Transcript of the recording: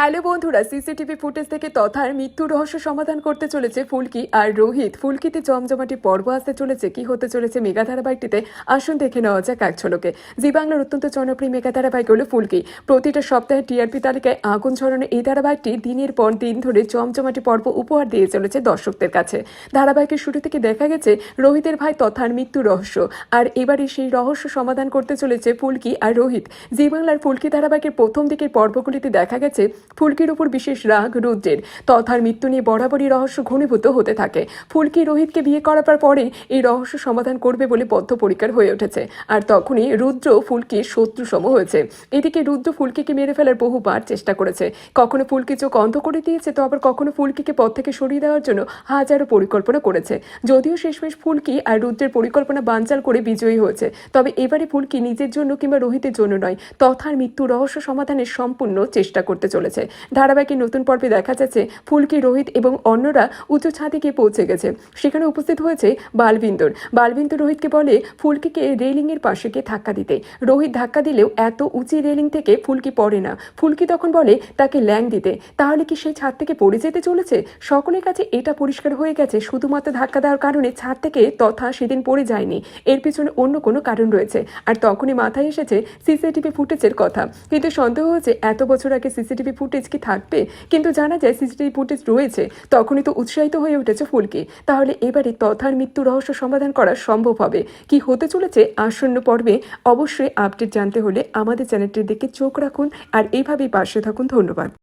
Hello বন্ধুরা, CCTV footage থেকে তথার মৃত্যু রহস্য সমাধান করতে চলেছে ফুলকি আর রোহিত। ফুলকিতে জমজমাটি পর্ব আসতে চলেছে, কি হতে চলেছে মেগা ধারাবাহিকটিতে আসুন দেখে নেওয়া যাক এক ঝলকে। জি বাংলার অত্যন্ত জনপ্রিয় মেগা ধারাবাহিক হলো ফুলকি। প্রতিটা সপ্তাহে টিআরপি তালিকায় আগুন ঝরানো এই ধারাবাহিকটি দিনের পর দিন ধরে জমজমাটি পর্ব উপহার দিয়ে চলেছে দর্শকদের কাছে। ধারাবাহিকের শুরু থেকে দেখা গেছে রোহিতের ভাই তথার মৃত্যু রহস্য। আর এবারে সেই রহস্য সমাধান করতে চলেছে ফুলকি আর রোহিত। জি বাংলার ফুলকি ধারাবাহিকের প্রথম দিকের পর্বগুলিতে দেখা গেছে ফুলকির উপর বিশেষ রাগ, রুদ্রের। তথার মৃত্যু নিয়ে বরাবরই রহস্য ঘনীভূত হতে থাকে। ফুলকি রোহিতকে বিয়ে করার পরে এই রহস্য সমাধান করবে বলে বদ্ধপরিকার হয়ে উঠেছে। আর তখনই রুদ্র ফুলকির শত্রু সম হয়েছে। এদিকে রুদ্র ফুলকিকে মেরে ফেলার বহুবার চেষ্টা করেছে। কখনো ফুলকি চোখ অন্ধ করে দিয়েছে, তো আবার কখনো ফুলকিকে পথ থেকে সরিয়ে দেওয়ার জন্য হাজারো পরিকল্পনা করেছে। যদিও শেষমেশ ফুলকি আর রুদ্রের পরিকল্পনা বানচাল করে বিজয়ী হয়েছে। তবে এবারে ফুলকি নিজের জন্য কিংবা রোহিতের জন্য নয়, তথার মৃত্যু রহস্য সমাধানের সম্পূর্ণ চেষ্টা করতে চলেছে। ধারাবাহিকের নতুন পর্বে দেখা যাচ্ছে ফুলকি, রোহিত এবং অন্যরা উঁচু ছাদে গিয়ে পৌঁছে গেছে। সেখানে উপস্থিত হয়েছে বালবিন্দর। বালবিন্দু রোহিতকে বলে ফুলকিকে রেলিং এর পাশে গিয়ে ধাক্কা দিতে। রোহিত ধাক্কা দিলেও এত উঁচি রেলিং থেকে ফুলকি পড়ে না। ফুলকি তখন বলে, তাকে ল্যাং দিতে। তাহলে কি সেই ছাদ থেকে পড়ে যেতে চলেছে? সকলের কাছে এটা পরিষ্কার হয়ে গেছে। শুধুমাত্র ধাক্কা দেওয়ার কারণে ছাদ থেকে তথা সেদিন পড়ে যায়নি। এর পিছনে অন্য কোনো কারণ রয়েছে। আর তখনই মাথায় এসেছে সিসিটিভি ফুটেজের কথা। কিন্তু সন্দেহ হয়েছে এত বছর আগে সিসিটিভি ফুটেজ কি থাকবে? কিন্তু জানা যায় সিসিটিভি ফুটেজ রয়েছে। তখনই তো উৎসাহিত হয়ে উঠেছে ফুলকি। তাহলে এবারে তথার মৃত্যু রহস্য সমাধান করা সম্ভব হবে? কি হতে চলেছে? আসন্ন পর্বে অবশ্যই আপডেট জানতে হলে আমাদের চ্যানেলটির দিকে চোখ রাখুন। আর এইভাবেই পাশে থাকুন। ধন্যবাদ।